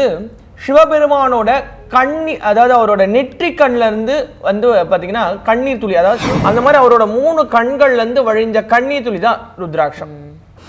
வருது சிவபெருமானோட கண்ணி அதாவது அவரோட நெற்றி கண்ல இருந்து வந்து பாத்தீங்கன்னா கண்ணீர் துளி அதாவது அந்த மாதிரி அவரோட மூணு கண்கள்ல இருந்து வழிஞ்ச கண்ணீர் துளி தான் ருத்ராட்சம்.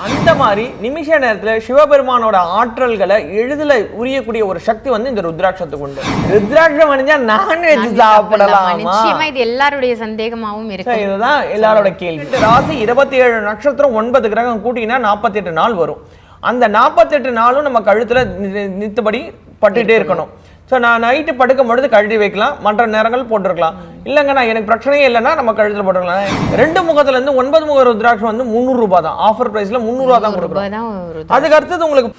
அந்த மாதிரி நிமிஷ நேரத்துல சிவபெருமானோட ஆற்றல்களை எளிதில் உரியக்கூடிய ஒரு சக்தி வந்து இந்த ருத்ராட்சத்துக்கு உண்டு. ருத்ராட்சம் அணிஞ்சா நான்வெஜ் சாப்பிடலாமா? இது எல்லாருடைய சந்தேகமாவும் So, இருக்கு இதுதான் எல்லாரோட கேள்வி. ராசி இருபத்தி ஏழு நட்சத்திரம் ஒன்பது கிரகம் கூட்டினா நாற்பத்தி எட்டு நாள் வரும். அந்த நாற்பத்தெட்டு நாளும் நம்ம கழுத்துல நி- நித்தபடி பட்டுட்டே இருக்கணும். ஸோ நான் நைட்டு படுக்கும் பொழுது கழட்டி வைக்கலாம். மற்ற நேரங்கள் போட்டிருக்கலாம். இல்லைங்க நான் எனக்கு பிரச்சனையே இல்லைன்னா நம்ம கழுத்துல போட்டுக்கலாம் ரெண்டு முகத்துல இருந்து ஒன்பது முக ருத்ராட்சம் வந்து முந்நூறு ரூபாய் தான். ஆஃபர் பிரைஸ்ல முந்நூறு ரூபாய் தான் கொடுக்குறோம். அதுக்கு அடுத்தது உங்களுக்கு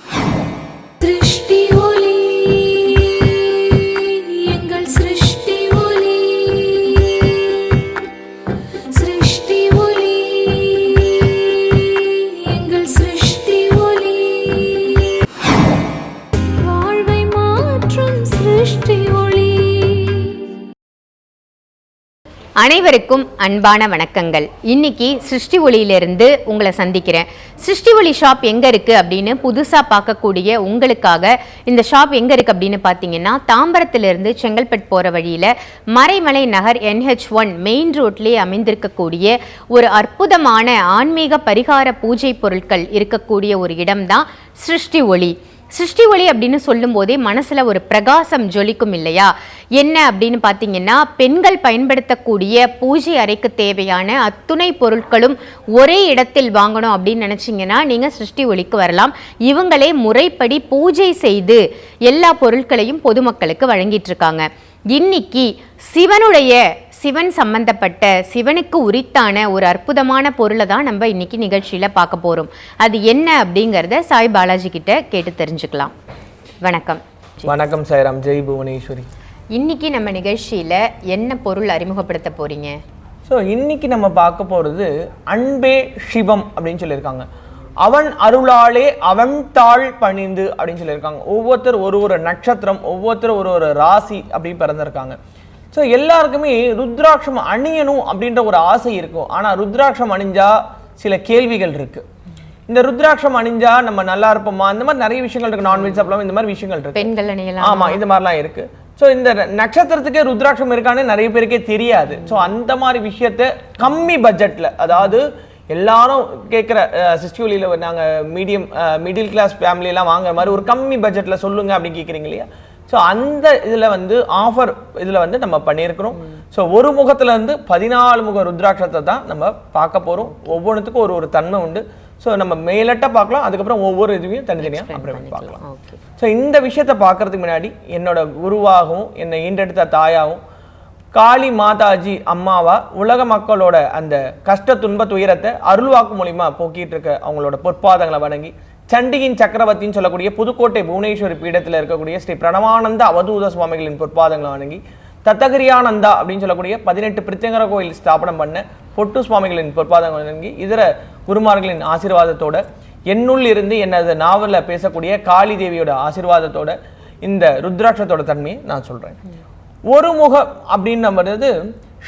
அனைவருக்கும் அன்பான வணக்கங்கள். இன்னைக்கு சிருஷ்டி ஒளியிலிருந்து உங்களை சந்திக்கிறேன். சிருஷ்டி ஒளி ஷாப் எங்க இருக்கு அப்படின்னு புதுசா பார்க்கக்கூடிய உங்களுக்காக இந்த ஷாப் எங்க இருக்கு அப்படின்னு பார்த்தீங்கன்னா தாம்பரத்திலிருந்து செங்கல்பட்டு போற வழியில Maraimalai Nagar NH one main ரோட்லேயே அமைந்திருக்கக்கூடிய ஒரு அற்புதமான ஆன்மீக பரிகார பூஜை பொருட்கள் இருக்கக்கூடிய ஒரு இடம்தான் சிருஷ்டி ஒளி. சிருஷ்டி ஒளி அப்படின்னு சொல்லும்போதே மனசுல ஒரு பிரகாசம் ஜொலிக்கும் இல்லையா? என்ன அப்படின்னு பார்த்தீங்கன்னா பெண்கள் பயன்படுத்தக்கூடிய பூஜை அறைக்கு தேவையான அத்துணை பொருட்களும் ஒரே இடத்தில் வாங்கணும் அப்படின்னு நினச்சிங்கன்னா நீங்க சிருஷ்டி ஒளிக்கு வரலாம். இவங்களே முறைப்படி பூஜை செய்து எல்லா பொருட்களையும் பொதுமக்களுக்கு வழங்கிட்டு இருக்காங்க. இன்னைக்கு சிவனுடைய சிவன் சம்பந்தப்பட்ட சிவனுக்கு உரித்தான ஒரு அற்புதமான பொருளை தான் நம்ம இன்னைக்கு நிகழ்ச்சியில பார்க்க போறோம். அது என்ன அப்படிங்கறத சாய் பாலாஜி கிட்ட கேட்டு தெரிஞ்சுக்கலாம். வணக்கம். வணக்கம் சாய்ராம். ஜெய் புவனேஸ்வரி. இன்னைக்கு நம்ம நிகழ்ச்சியில என்ன பொருள் அறிமுகப்படுத்த போறீங்க? ஸோ இன்னைக்கு நம்ம பார்க்க போறது அன்பே சிவம் அப்படின்னு சொல்லியிருக்காங்க. அவன் அருளாலே அவன் தாழ் பணிந்து அப்படின்னு சொல்லியிருக்காங்க. ஒவ்வொருத்தர் ஒரு ஒரு நட்சத்திரம் ஒவ்வொருத்தர் ஒரு ஒரு ராசி அப்படி பிறந்திருக்காங்க. ஸோ எல்லாருக்குமே ருத்ராட்சம் அணியணும் அப்படின்ற ஒரு ஆசை இருக்கும். ஆனால் ருத்ராட்சம் அணிஞ்சா சில கேள்விகள் இருக்கு. இந்த ருத்ராட்சம் அணிஞ்சா நம்ம நல்லா இருப்போமா? இந்த மாதிரி நிறைய விஷயங்கள் இருக்கு. நான்வெஜ் சாப்பிடலாம் இந்த மாதிரி விஷயங்கள் இருக்கு. பெண்கள் அணியலாம்? ஆமா இந்த மாதிரிலாம் இருக்கு. ஸோ இந்த நட்சத்திரத்துக்கே ருத்ராட்சம் இருக்கான்னு நிறைய பேருக்கே தெரியாது. ஸோ அந்த மாதிரி விஷயத்த கம்மி பட்ஜெட்ல அதாவது எல்லாரும் கேட்குற சிஸ்டியூலியில் நாங்கள் மீடியம் மிடில் கிளாஸ் ஃபேமிலியெல்லாம் வாங்குற மாதிரி ஒரு கம்மி பட்ஜெட்ல சொல்லுங்க அப்படின்னு கேட்குறீங்க இல்லையா? ஸோ அந்த இதில் வந்து ஆஃபர் இதில் வந்து நம்ம பண்ணியிருக்கிறோம். ஸோ ஒரு முகத்துல இருந்து பதினாலு முக ருத்ராட்சத்தை தான் நம்ம பார்க்க போகிறோம் ஒவ்வொன்றுத்துக்கும் ஒரு ஒரு தன்மை உண்டு. ஸோ நம்ம மேலட்ட பார்க்கலாம் அதுக்கப்புறம் ஒவ்வொரு இதுவையும் தனித்தனியாக அப்புறம் பார்க்கலாம். ஸோ இந்த விஷயத்தை பார்க்கறதுக்கு முன்னாடி என்னோட குருவாகவும் என்னை ஈண்டெடுத்த தாயாகவும் காளி மாதாஜி அம்மாவா உலக மக்களோட அந்த கஷ்ட துன்ப துயரத்தை அருள்வாக்கு மூலியமா போக்கிட்டு இருக்க அவங்களோட பொற்பாதங்களை வணங்கி சண்டியின் சக்கரவர்த்தின்னு சொல்லக்கூடிய புதுக்கோட்டை புவனேஸ்வரி பீடத்தில் இருக்கக்கூடிய ஸ்ரீ பிரணவானந்த அவதூத சுவாமிகளின் பொற்பாதங்களை வணங்கி தத்தகிரியானந்தா அப்படின்னு சொல்லக்கூடிய பதினெட்டு பிரித்தங்கர கோயில் ஸ்தாபனம் பண்ண பொட்டு சுவாமிகளின் பொற்பாதங்களை வணங்கி இதர குருமார்களின் ஆசீர்வாதத்தோட என்னுள் இருந்து எனது நாவலில் பேசக்கூடிய காளி தேவியோட ஆசீர்வாதத்தோட இந்த ருத்ராட்சத்தோட தன்மையை நான் சொல்கிறேன் ஒரு முகம் அப்படின்னு நம்ம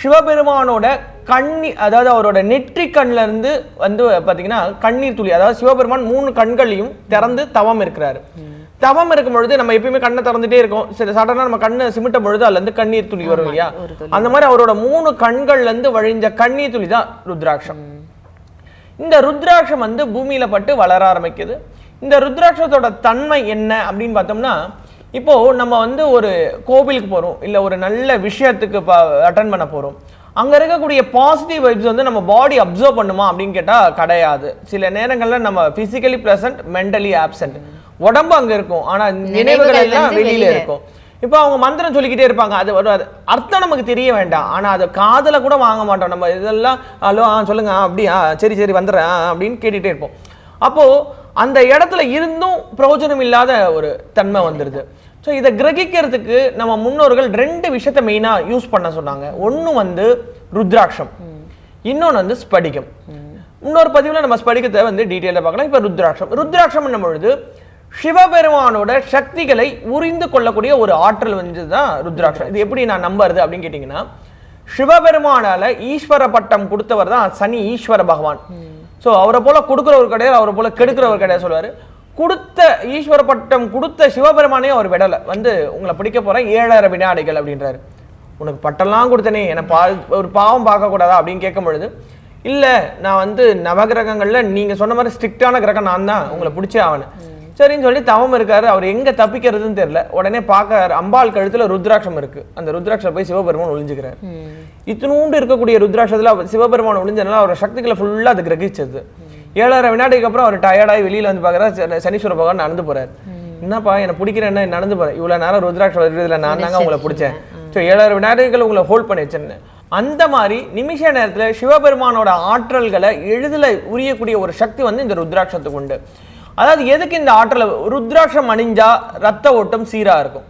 சிவபெருமானோட கண்ணி அதாவது அவரோட நெற்றி கண்ல இருந்து வந்து பாத்தீங்கன்னா கண்ணீர் துளி அதாவது சிவபெருமான் மூணு கண்களையும் திறந்து தவம் இருக்கிறாரு. தவம் இருக்கும் பொழுது நம்ம எப்பயுமே கண்ணை திறந்துட்டே இருக்கோம். சரி சடனா நம்ம கண்ணை சிமிட்டும் பொழுது அதுல இருந்து கண்ணீர் துளி வரும் இல்லையா? அந்த மாதிரி அவரோட மூணு கண்கள்ல இருந்து வழிஞ்ச கண்ணீர் துளி தான் ருத்ராட்சம். இந்த ருத்ராட்சம் வந்து பூமியில பட்டு வளர ஆரம்பிக்குது. இந்த ருத்ராட்சத்தோட தன்மை என்ன அப்படின்னு பார்த்தோம்னா இப்போ நம்ம வந்து ஒரு கோவிலுக்கு போறோம் இல்ல ஒரு நல்ல விஷயத்துக்கு அட்டன் பண்ண போறோம். அங்க இருக்கக்கூடிய பாசிட்டிவ் வைப்ஸ் வந்து நம்ம பாடி அப்சர்வ் பண்ணுமா அப்படின்னு கேட்டா கிடையாது. சில நேரங்கள்ல நம்ம பிசிக்கலி பிரசன்ட் மென்டலி ஆப்சென்ட் உடம்பு அங்க இருக்கும் ஆனா நினைவுகள் எல்லாம் வெளியில. இருக்கும். இப்போ அவங்க மந்திரம் சொல்லிக்கிட்டே இருப்பாங்க அது ஒரு அது அர்த்தம் நமக்கு தெரிய வேண்டாம். ஆனா அது காதுல கூட வாங்க மாட்டோம். நம்ம இதெல்லாம் ஹலோ ஆ சொல்லுங்க அப்படியா சரி சரி வந்துடுறேன் அப்படின்னு கேட்டுட்டே இருப்போம். அப்போ அந்த இடத்துல இருந்தும் பிரயோஜனம் இல்லாத ஒரு தன்மை வந்துடுது ஸோ இதை கிரகிக்கிறதுக்கு நம்ம முன்னோர்கள் ரெண்டு விஷயத்த மெயினாக யூஸ் பண்ண சொன்னாங்க. ஒன்று வந்து ருத்ராட்சம். இன்னொன்று வந்து ஸ்படிகம். இன்னொரு பதிவில் நம்ம ஸ்படிகத்தை வந்து டீட்டெயிலாக பார்க்கலாம். இப்போ ருத்ராட்சம். ருத்ராட்சம் பொழுது சிவபெருமானோட சக்திகளை உறிந்து கொள்ளக்கூடிய ஒரு ஆற்றல் வந்து தான் ருத்ராட்சம். இது எப்படி நான் நம்புறது அப்படின்னு கேட்டிங்கன்னா சிவபெருமானால ஈஸ்வர பட்டம் கொடுத்தவர் தான் சனி ஈஸ்வர பகவான். ஸோ அவரை போல கொடுக்குறவர் கிடையாது அவரை போல கெடுக்கிறவர் கிடையாது சொல்லுவார். கொடுத்த ஈஸ்வர பட்டம் கொடுத்த சிவபெருமானே அவர் விடலை. வந்து உங்களை பிடிக்க போறேன் ஏழரை வினாடிகள் அப்படின்றாரு. உனக்கு பட்டம்லாம் கொடுத்தனே என்னை பா ஒரு பாவம் பார்க்கக்கூடாதா? அப்படின்னு கேட்கும் பொழுது இல்லை நான் வந்து நவகிரகங்கள்ல நீங்க சொன்ன மாதிரி ஸ்ட்ரிக்டான கிரகம் நான் தான் உங்களை பிடிச்சே ஆகணும். சரின்னு சொல்லி தவம் இருக்காரு. அவர் எங்க தப்பிக்கிறதுன்னு தெரியல. உடனே பார்க்க அம்பாள் கழுத்துல ருத்ராட்சம் இருக்கு. அந்த ருத்ராட்சம் போய் சிவபெருமான் ஒளிஞ்சுக்கிறார். இத்தினூண்டு இருக்கக்கூடிய ருத்ராட்சத்துல சிவபெருமான் ஒளிஞ்சனால அவரோட சக்திகளை ஃபுல்லா அது கிரகிச்சது. ஏழரை வினாடிக்கு அப்புறம் அவர் டயர்டாகி வெளியில வந்து பார்க்குறாரு. சனீஸ்வர பகவான் நடந்து போறாரு. என்னப்பா என்னை பிடிக்கிறேன்னா நடந்து போறேன் இவ்வளவு நேரம் ருத்ராட்சம் வருதுல நான் தாங்க உங்களை பிடிச்சேன். ஸோ ஏழரை வினாடிகள் உங்களை ஹோல்ட் பண்ணி வச்சிருந்தேன். அந்த மாதிரி நிமிஷ நேரத்துல சிவபெருமானோட ஆற்றல்களை எளிதில் உரியக்கூடிய ஒரு சக்தி வந்து இந்த ருத்ராட்சத்துக்கு உண்டு. அதாவது எதுக்கு இந்த ஆற்றல் ருத்ராட்சம் அணிஞ்சா ரத்த ஓட்டம் சீரா இருக்கும்?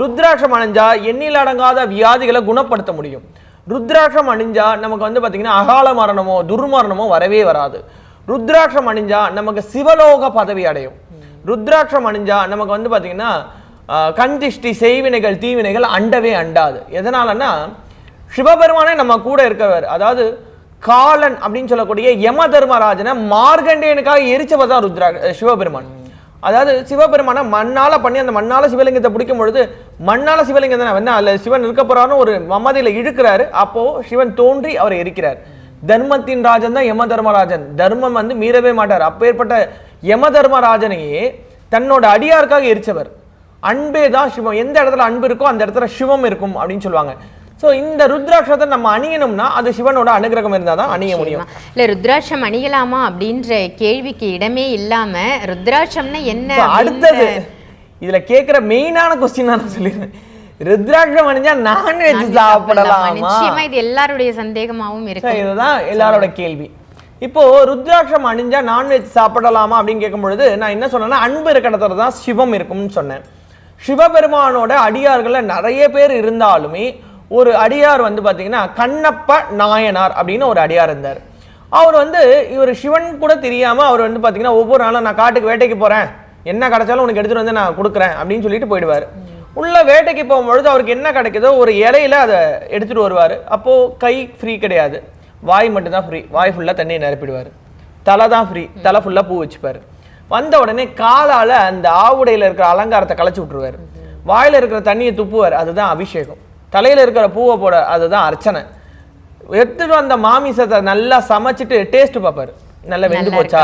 ருத்ராட்சம் அணிஞ்சா எண்ணில் அடங்காத வியாதிகளை குணப்படுத்த முடியும். ருத்ராட்சம் அணிஞ்சா நமக்கு வந்து பாத்தீங்கன்னா அகால மரணமோ துர்மரணமோ வரவே வராது. ருத்ராட்சம் அணிஞ்சா நமக்கு சிவலோக பதவி அடையும். ருத்ராட்சம் அணிஞ்சா நமக்கு வந்து பார்த்தீங்கன்னா ஆஹ், செய்வினைகள் தீவினைகள் அண்டவே அண்டாது. எதனாலன்னா சிவபெருமானே நம்ம கூட இருக்கவர். அதாவது காலன் அப்படின்னு சொல்லக்கூடிய யம தர்மராஜனை மார்கண்டேயனுக்காக எரிச்சவர் தான் ருத்ரா சிவபெருமான். அதாவது சிவபெருமானை மண்ணால பண்ணி அந்த மண்ணால சிவலிங்கத்தை பிடிக்கும் பொழுது மண்ணால சிவலிங்கம் தானே என்ன அல்ல சிவன் இருக்க போறாருன்னு ஒரு மமதியில இழுக்கிறாரு. அப்போ சிவன் தோன்றி அவரை எரிக்கிறார். தர்மத்தின் ராஜன் தான் யம தர்மராஜன். தர்மம் வந்து மீறவே மாட்டார். அப்பேற்பட்ட யம தர்மராஜனையே தன்னோட அடியாருக்காக எரிச்சவர். அன்பே தான் சிவம். எந்த இடத்துல அன்பு இருக்கோ அந்த இடத்துல சிவம் இருக்கும் அப்படின்னு சொல்லுவாங்க. சோ இந்த ருத்ராட்சத்தை நம்ம அணியணும்னா அது சிவனோட அனுகிரகம் இருந்தாதான் தான் அணிய முடியும். இல்ல ருத்ராட்சம் அணியலாமா அப்படின்ற கேள்விக்கு இடமே இல்லாம ருத்ராட்சம்னா என்ன அடுத்தது இதுல கேக்குற மெயினான கொஸ்டின் நான் சொல்லிடுறேன். ருத்ராட்சம் அணிஞ்சா நான்வெஜ் சாப்பிடலாமா? நிச்சயமா இது எல்லாருடைய சந்தேகமாவும் இருக்கு இதுதான் எல்லாரோட கேள்வி. இப்போ ருத்ராட்சம் அணிஞ்சா நான்வெஜ் சாப்பிடலாமா அப்படின்னு கேட்கும் பொழுது நான் என்ன சொன்னேன்னா அன்பு இருக்கிற இடத்துல தான் சிவம் இருக்கும்னு சொன்னேன். சிவபெருமானோட அடியார்கள்ல நிறைய பேர் இருந்தாலுமே ஒரு அடியார் வந்து பாத்தீங்கன்னா கண்ணப்ப நாயனார் அப்படின்னு ஒரு அடியார் இருந்தார். அவர் வந்து இவர் சிவன் கூட தெரியாம அவர் வந்து பாத்தீங்கன்னா ஒவ்வொரு நாளும் நான் காட்டுக்கு வேட்டைக்கு போறேன். என்ன கிடைச்சாலும் உனக்கு எடுத்துட்டு வந்து நான் கொடுக்குறேன் அப்படின்னு சொல்லிட்டு போயிடுவார். உள்ள வேட்டைக்கு போகும்பொழுது அவருக்கு என்ன கிடைக்குதோ ஒரு இலையில அதை எடுத்துட்டு வருவார். அப்போ கை ஃப்ரீ கிடையாது. வாய் மட்டும்தான் ஃப்ரீ வாய் ஃபுல்லா தண்ணியை நிரப்பிடுவார். தலை தான் ஃப்ரீ தலை ஃபுல்லா பூ வச்சுப்பாரு. வந்த உடனே காலால அந்த ஆவுடையில இருக்கிற அலங்காரத்தை களைச்சு விட்டுருவாரு. வாயில இருக்கிற தண்ணியை துப்புவார். அதுதான் அபிஷேகம். தலையில இருக்கிற பூவை போட அதுதான் அர்ச்சனை. எடுத்துட்டு வந்த மாமிசத்தை நல்லா சமைச்சிட்டு டேஸ்ட் பார்ப்பாரு. நல்லா வெந்து போச்சா?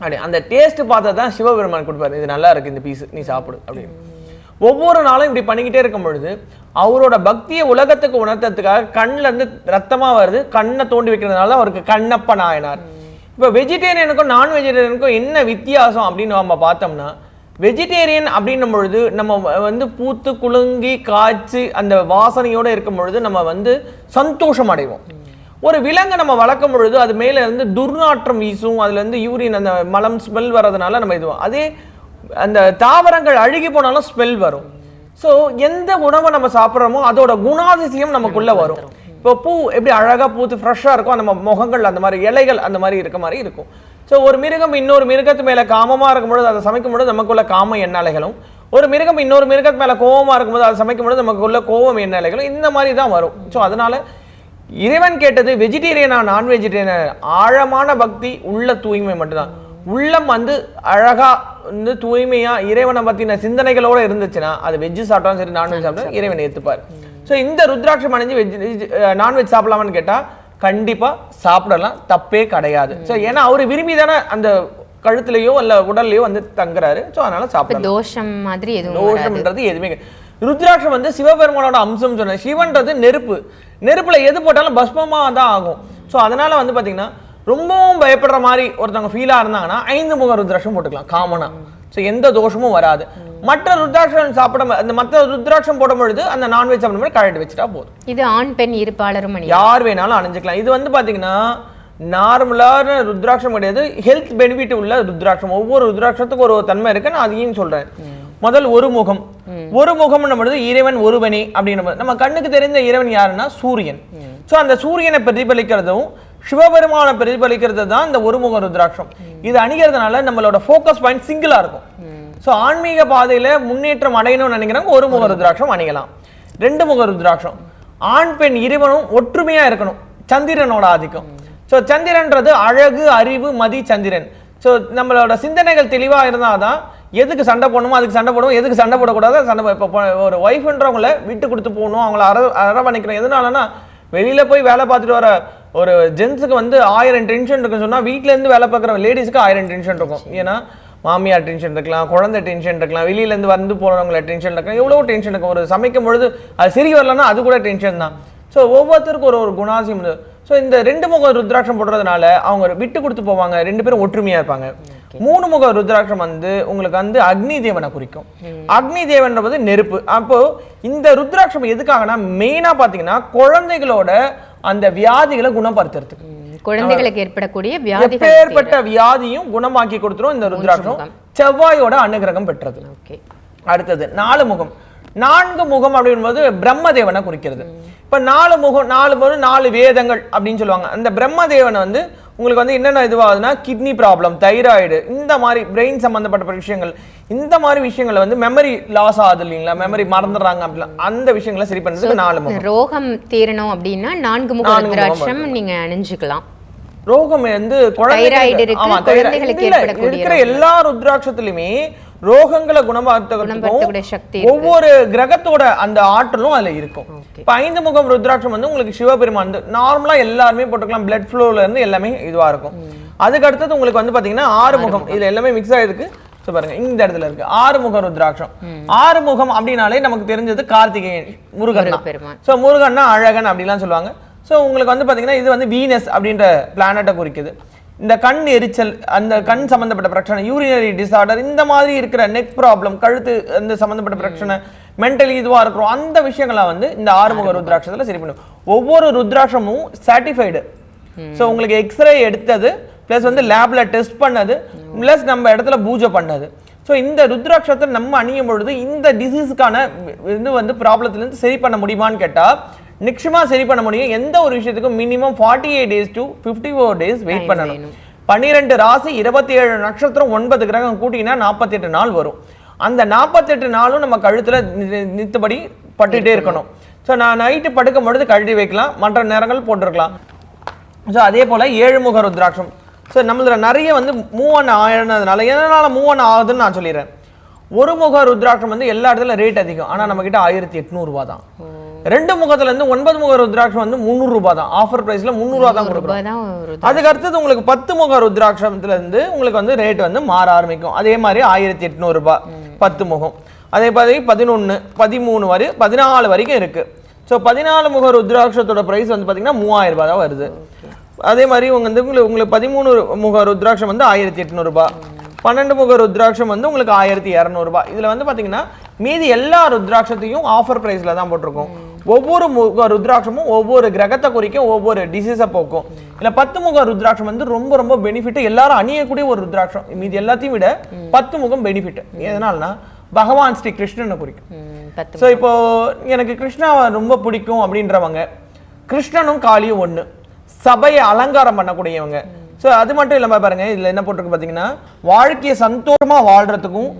அப்படி. அந்த டேஸ்ட் பார்த்தா தான் சிவபெருமான் கொடுப்பாரு. இது நல்லா இருக்கு இந்த பீஸ் நீ சாப்பிடு அப்படின்னு. ஒவ்வொரு நாளும் இப்படி பண்ணிக்கிட்டே இருக்கும் பொழுது அவரோட பக்தியை உலகத்துக்கு உணர்த்ததுக்காக கண்ணுல இருந்து வருது கண்ணை தோண்டி வைக்கிறதுனால அவருக்கு கண்ணப்ப நாயனார் இப்போ வெஜிடேரியனுக்கும் நான் வெஜிடேரியனுக்கும் என்ன வித்தியாசம் அப்படின்னு நம்ம பார்த்தோம்னா வெஜிடேரியன் அப்படின்னும் பொழுது நம்ம வந்து பூத்து குலுங்கி காய்ச்சி அந்த வாசனையோடு இருக்கும் பொழுது நம்ம வந்து சந்தோஷம் அடைவோம். ஒரு விலங்கை நம்ம வளர்க்கும் பொழுது அது மேலே இருந்து துர்நாற்றம் வீசும் அதுலேருந்து யூரின் அந்த மலம் ஸ்மெல் வர்றதுனால நம்ம இதுவோம் அதே அந்த தாவரங்கள் அழுகி போனாலும் ஸ்மெல் வரும். ஸோ எந்த உணவை நம்ம சாப்பிட்றோமோ அதோட குணாதிசயம் நமக்குள்ள வரும். இப்போ பூ எப்படி அழகா பூத்து ஃப்ரெஷ்ஷாக இருக்கும் அந்த ம- முகங்கள் அந்த மாதிரி இலைகள் அந்த மாதிரி இருக்க மாதிரி இருக்கும். ஸோ ஒரு மிருகம் இன்னொரு மிருகத்து மேல காமமா இருக்கும்பொழுது அதை சமைக்கும் பொழுது நமக்குள்ள காம எண்ணலைகளும் ஒரு மிருகம் இன்னொரு மிருகத்து மேல கோவமா இருக்கும்போது அதை சமைக்கும் பொழுது நமக்குள்ள கோவம் எண்ணலைகளும் இந்த மாதிரி தான் வரும். ஸோ அதனால இறைவன் கேட்டது வெஜிடேரியனா நான் வெஜிடேரியனா ஆழமான பக்தி உள்ள தூய்மை மட்டும்தான். உள்ளம் வந்து அழகா வந்து தூய்மையா இறைவனை பத்தின சிந்தனைகளோட இருந்துச்சுன்னா அது வெஜ் சாப்பிட்டாலும் சரி நான்வெஜ் சாப்பிட்டாலும் இறைவன் ஏத்துப்பார். ஸோ இந்த ருத்ராட்சம் அணிஞ்சு வெஜ் நான்வெஜ் சாப்பிடலாமான்னு கேட்டா கண்டிப்பா சாப்பிடலாம். தப்பே கிடையாது. ஸோ ஏன்னா அவர் விரும்பி தானே அந்த கழுத்துலயோ அல்ல உடல்லையோ வந்து தங்குறாரு. ஸோ அதனால சாப்பிடலாம். தோஷம் மாதிரி எதுவும். தோஷம்ன்றது எதுவுமே. ருத்ராட்சம் வந்து சிவபெருமானோட அம்சம் சொன்ன சிவன்றது நெருப்பு. நெருப்புல எது போட்டாலும் பஸ்மமா தான் ஆகும். ஸோ அதனால வந்து பாத்தீங்கன்னா ரொம்பவும் பயப்படுற மாதிரி ஒருத்தவங்க ஃபீலா இருந்தாங்கன்னா ஐந்து முக ருத்ராட்சம் போட்டுக்கலாம் காமனா ஸோ எந்த தோஷமும் வராது. மற்ற ருத்ராட்சம் சாப்பிட அந்த மற்ற ருத்ராட்சம் போடும் பொழுது அந்த நான்வெஜ் சாப்பிடும் கழட்டி வச்சுட்டா போதும். இது ஆண் பெண் இருப்பாளரும் யார் வேணாலும் அணிஞ்சுக்கலாம். இது வந்து பாத்தீங்கன்னா நார்மலான ருத்ராட்சம் கிடையாது. ஹெல்த் பெனிஃபிட் உள்ள ருத்ராட்சம். ஒவ்வொரு ருத்ராட்சத்துக்கும் ஒரு தன்மை இருக்கு நான் அதையும் சொல்றேன். முதல் ஒரு முகம். ஒரு முகம் பொழுது இறைவன் ஒருவனே அப்படின்னு நம்ம கண்ணுக்கு தெரிந்த இறைவன் யாருன்னா சூரியன். சோ அந்த சூரியனை பிரதிபலிக்கிறதும் சிவபெருமானை பிரதிபலிக்கிறது தான் இந்த ஒருமுக ருத்ராட்சம். இது அணிகிறதுனால நம்மளோட ஃபோக்கஸ் பாயிண்ட் சிங்கிளா இருக்கும். சோ ஆன்மீக பாதையில முன்னேற்றம் அடையணும்னு நினைக்கிறவங்க ஒரு முக ருத்ராட்சம் அணியலாம். ரெண்டு முக ருத்ராட்சம். ஆண் பெண் இருவரும் ஒற்றுமையா இருக்கணும். சந்திரனோட ஆதிக்கம். சோ சந்திரன்றது அழகு அறிவு மதி சந்திரன். ஸோ நம்மளோட சிந்தனைகள் தெளிவா இருந்தாதான் எதுக்கு சண்டை போடணுமோ அதுக்கு சண்டை போடணும் எதுக்கு சண்டை போடக்கூடாது சண்டை இப்போ ஒரு ஒய்ஃப்ன்றவங்கள விட்டு கொடுத்து போகணும். அவங்கள அர அரவணைக்கணும். எதனாலனா வெளியில போய் வேலை பார்த்துட்டு வர ஒரு ஜென்ஸுக்கு வந்து ஆயிரம் டென்ஷன் இருக்குன்னு சொன்னா வீட்ல இருந்து வேலை பார்க்குற லேடிஸ்க்கு ஆயிரம் டென்ஷன் இருக்கும். ஏன்னா மாமியார் டென்ஷன் இருக்கலாம் குழந்தை டென்ஷன் இருக்கலாம் வெளியில இருந்து வந்து போறவங்கள டென்ஷன் இருக்கலாம் எவ்வளவு டென்ஷன் இருக்கும். ஒரு சமைக்கும் பொழுது அது சரி வரலன்னா அது கூட டென்ஷன் தான். ஸோ ஒவ்வொருத்தருக்கும் ஒரு ஒரு குணாசியம் ஸோ இந்த ரெண்டு முக ருத்ராட்சம் போடுறதுனால அவங்க விட்டு கொடுத்து போவாங்க ரெண்டு பேரும் ஒற்றுமையா இருப்பாங்க. மூணு முக ருத்ராட்சம் வந்து உங்களுக்கு வந்து அக்னி தேவனை குறிக்கும். அக்னி தேவன்றது நெருப்பு. அப்போ இந்த ருத்ராட்சம் எதுக்காகனா மெயினா பாத்தீங்கன்னா குழந்தைகளோட அந்த வியாதிகளை குணப்படுத்துறதுக்கு. குழந்தைகளுக்கு ஏற்படக்கூடிய வியாதிகள் எப்பேற்பட்ட வியாதியும் குணமாக்கி கொடுத்துரும் இந்த ருத்ராட்சம் செவ்வாயோட அனுகிரகம் பெற்றது. ஓகே. அடுத்தது நாலு முகம். நான்கு முகம் அப்படின்போது பிரம்மதேவனை குறிக்கிறது. இப்ப நாலு முகம் நாலு முகம் நாலு வேதங்கள் அப்படின்னு சொல்லுவாங்க. அந்த பிரம்மதேவனை வந்து உங்களுக்கு வந்து என்னென்ன இதுவாகுதுன்னா கிட்னி ப்ராப்ளம் தைராய்டு இந்த மாதிரி பிரெயின் சம்பந்தப்பட்ட விஷயங்கள். இந்த மாதிரி விஷயங்களை வந்து மெமரி லாஸ் ஆகுது இல்லைங்களா? மெமரி மறந்துடுறாங்க அப்படிலாம் அந்த விஷயங்களை சரி பண்றதுக்கு நாலு முகம். ரோகம் தீரணும் அப்படின்னா நான்கு முக ருத்ராட்சம் நீங்க அணிஞ்சுக்கலாம். ரோகம் வந்து. குழந்தைகளுக்கு இருக்கிற எல்லா ருத்ராட்சத்திலுமே ரோகங்களை குணமாக்குறதுக்கும் சக்தி ஒவ்வொரு கிரகத்தோட அந்த ஆற்றலும் அதுல இருக்கும். இப்ப ஐந்து முகம் ருத்ராட்சம் வந்து உங்களுக்கு சிவபெருமான் நார்மலா எல்லாருமே போட்டுக்கலாம். பிளட் ஃப்ளோல இருந்து எல்லாமே இதுவா இருக்கும். அதுக்கு அடுத்தது உங்களுக்கு வந்து பாத்தீங்கன்னா ஆறு முகம். இதுல எல்லாமே மிக்ஸ் ஆயிருக்கு. So பாருங்க இந்த இடத்துல இருக்கு. ஆறு முகம் ருத்ராட்சம். ஆறு முகம் அப்படின்னாலே நமக்கு தெரிஞ்சது கார்த்திகேயன் முருகன். ஸோ முருகன்னா அழகன் அப்படிலாம் சொல்லுவாங்க. ஸோ உங்களுக்கு வந்து பாத்தீங்கன்னா இது வந்து வீனஸ் அப்படின்ற பிளானட்டை குறிக்குது. இந்த கண் எரிச்சல் அந்த கண் சம்பந்தப்பட்ட பிரச்சனை யூரினரி டிசார்டர் இந்த மாதிரி இருக்கிற நெக் ப்ராப்ளம் கழுத்து அந்த சம்பந்தப்பட்ட பிரச்சனை மென்டலி இதுவா இருக்கிறோம் அந்த விஷயங்களை வந்து இந்த ஆறுமுக ருத்ராட்சத்துல சரி பண்ணும். ஒவ்வொரு ருத்ராட்சமும் சர்டிஃபைடு ஸோ உங்களுக்கு எக்ஸ்ரே எடுத்தது ப்ளஸ் வந்து லேப்ல டெஸ்ட் பண்ணது ப்ளஸ் நம்ம இடத்துல பூஜை பண்ணது. ஸோ இந்த ருத்ராட்சத்தை நம்ம அணியும் பொழுது இந்த டிசீஸுக்கான இது வந்து ப்ராப்ளத்துலேருந்து சரி பண்ண முடியுமான்னு கேட்டால் நிச்சயமா சரி பண்ண முடியும். எந்த ஒரு விஷயத்துக்கும் minimum forty eight days to fifty four days wait பண்ணணும் பன்னிரெண்டு ராசி இருபத்தி ஏழு நட்சத்திரம் ஒன்பது கிரகம் கூட்டினா நாற்பத்தெட்டு நாள் வரும். அந்த நாற்பத்தெட்டு நாளும் நம்ம கழுத்துல நித்தபடி பட்டுட்டே இருக்கணும். ஸோ நான் நைட்டு படுக்கும் பொழுது கழட்டி வைக்கலாம். மற்ற நேரங்கள் போட்டிருக்கலாம். ஸோ அதே போல ஏழு முக ருத்ராட்சம். ஸோ நம்மள நிறைய வந்து மூவ் ஆன் ஆயிடுனதுனால எதனால மூவ் ஆன் ஆகுதுன்னு நான் சொல்லிடுறேன். ஒரு முக ருத்ராட்சம் வந்து எல்லா இடத்துல ரேட் அதிகம். ஆனா நம்ம கிட்ட ஆயிரத்தி எட்நூறுபா தான் ரெண்டு முகத்துல இருந்து ஒன்பது முக ருத்ராட்சம் வந்து முந்நூறு ரூபாய் தான். ஆஃபர் பிரைஸ்ல முந்நூறுவா தான் கொடுக்குறோம். அதுக்கு அடுத்தது உங்களுக்கு பத்து முக ருத்ராட்சத்துல இருந்து உங்களுக்கு வந்து ரேட் வந்து மாற ஆரம்பிக்கும். அதே மாதிரி ஆயிரத்தி எட்நூறு ரூபாய் பத்து முகம். அதே மாதிரி பதினொன்னு பதிமூணு வரை பதினாலு வரைக்கும் இருக்கு. ஸோ பதினாலு முக ருத்ராட்சத்தோட பிரைஸ் வந்து பாத்தீங்கன்னா மூவாயிரம் ரூபாய் தான் வருது. அதே மாதிரி உங்க வந்து உங்களுக்கு உங்களுக்கு பதிமூணு முக ருத்ராட்சம் வந்து ஆயிரத்தி எட்நூறுபா பன்னெண்டு முக ருத்ராட்சம் வந்து உங்களுக்கு ஆயிரத்தி இரநூறுபா இதுல வந்து பாத்தீங்கன்னா மீதி எல்லா ருத்ராட்சத்தையும் ஆஃபர் பிரைஸ்ல தான் போட்டிருக்கோம். ஒவ்வொரு முக ருத்ராட்சமும் ஒவ்வொரு கிரகத்தை குறிக்கும் ஒவ்வொரு டிசீஸை போக்கும். இல்ல பத்து முக ருத்ராட்சம் வந்து ரொம்ப ரொம்ப பெனிஃபிட் எல்லாரும் அணியக்கூடிய ஒரு ருத்ராட்சம். மீதி எல்லாத்தையும் விட பத்து முகம் பெனிஃபிட் எதனாலனா பகவான் ஸ்ரீ கிருஷ்ணனை குறிக்கும். ஸோ இப்போ எனக்கு கிருஷ்ணாவை ரொம்ப பிடிக்கும் அப்படின்றவங்க கிருஷ்ணனும் காளியும் ஒண்ணு. சபையை அலங்காரம் பண்ணக்கூடியவங்க. ஸோ அது மட்டும் இல்லாம பாருங்க இதுல என்ன போட்டிருக்கு பாத்தீங்கன்னா வாழ்க்கையை சந்தோஷமா வாழ்றதுக்கும்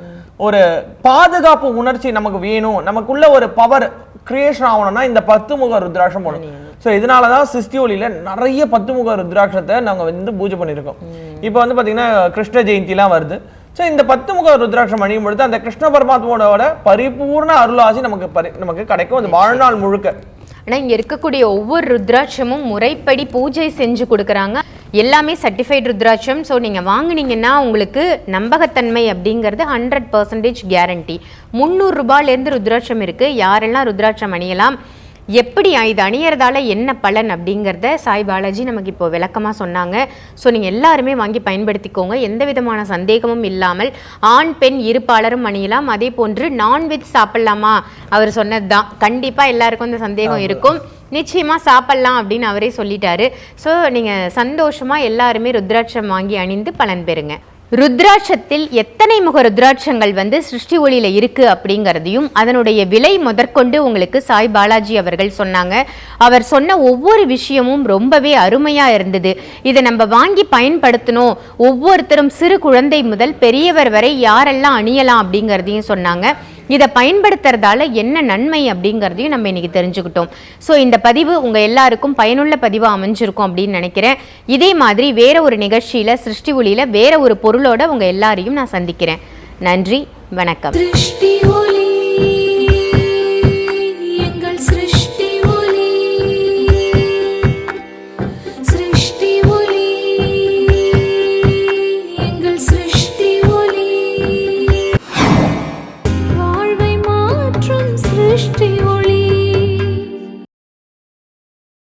ஒரு பாதுகாப்பு உணர்ச்சி நமக்கு வேணும். நமக்குள்ள ஒரு பவர் கிரியேஷன் ஆகணும்னா இந்த பத்து முக ருத்ராட்சம் போடணும். ஸோ இதனால தான் சிஸ்டி ஒளியில நிறைய பத்து முக ருத்ராட்சத்தை நாங்க வந்து பூஜை பண்ணியிருக்கோம். இப்போ வந்து பாத்தீங்கன்னா கிருஷ்ண ஜெயந்திலாம் வருது. ஸோ இந்த பத்து முக ருத்ராட்சம் அணியும் பொழுது அந்த கிருஷ்ண பரமாத்மாவோட பரிபூர்ண அருளாசி நமக்கு பரி நமக்கு கிடைக்கும். அது வாழ்நாள் முழுக்க. ஆனா இங்க இருக்கக்கூடிய ஒவ்வொரு ருத்ராட்சமும் முறைப்படி பூஜை செஞ்சு கொடுக்குறாங்க. எல்லாமே சர்டிஃபைட் ருத்ராட்சம். ஸோ நீங்க வாங்குனீங்கன்னா உங்களுக்கு நம்பகத்தன்மை அப்படிங்கிறது ஹண்ட்ரட் பர்சன்டேஜ் கேரண்டி முந்நூறு ரூபாயிலேருந்து ருத்ராட்சம் இருக்கு. யாரெல்லாம் ருத்ராட்சம் அணியலாம்? எப்படி இது அணியறதால என்ன பலன் அப்படிங்கிறத சாய் பாலாஜி நமக்கு இப்போ விளக்கமாக சொன்னாங்க. ஸோ நீங்கள் எல்லாருமே வாங்கி பயன்படுத்திக்கோங்க. எந்த விதமான சந்தேகமும் இல்லாமல் ஆண் பெண் இருப்பாளரும் அணியலாம். அதே போன்று நான்வெஜ் சாப்பிடலாமா? அவர் சொன்னது தான் கண்டிப்பாக எல்லாருக்கும் இந்த சந்தேகம் இருக்கும். நிச்சயமாக சாப்பிட்லாம் அப்படின்னு அவரே சொல்லிட்டாரு. ஸோ நீங்கள் சந்தோஷமாக எல்லாருமே ருத்ராட்சம் வாங்கி அணிந்து பலன் பெறுங்க. ருத்ராட்சத்தில் எத்தனை முக ருத்ராட்சங்கள் வந்து சிருஷ்டி ஒளியில் இருக்கு அப்படிங்கிறதையும் அதனுடைய விலை முதற்கொண்டு உங்களுக்கு சாய் பாலாஜி அவர்கள் சொன்னாங்க. அவர் சொன்ன ஒவ்வொரு விஷயமும் ரொம்பவே அருமையா இருந்தது. இதை நம்ம வாங்கி பயன்படுத்தணும். ஒவ்வொருத்தரும் சிறு குழந்தை முதல் பெரியவர் வரை யாரெல்லாம் அணியலாம் அப்படிங்கிறதையும் சொன்னாங்க. இதை பயன்படுத்துறதால என்ன நன்மை அப்படிங்கிறதையும் நம்ம இன்னைக்கு தெரிஞ்சுக்கிட்டோம். ஸோ இந்த பதிவு உங்கள் எல்லாருக்கும் பயனுள்ள பதிவாக அமைஞ்சிருக்கும் அப்படின்னு நினைக்கிறேன். இதே மாதிரி வேற ஒரு நிகழ்ச்சியில் சிருஷ்டி ஒளியில வேற ஒரு பொருளோட உங்கள் எல்லாரையும் நான் சந்திக்கிறேன். நன்றி வணக்கம்.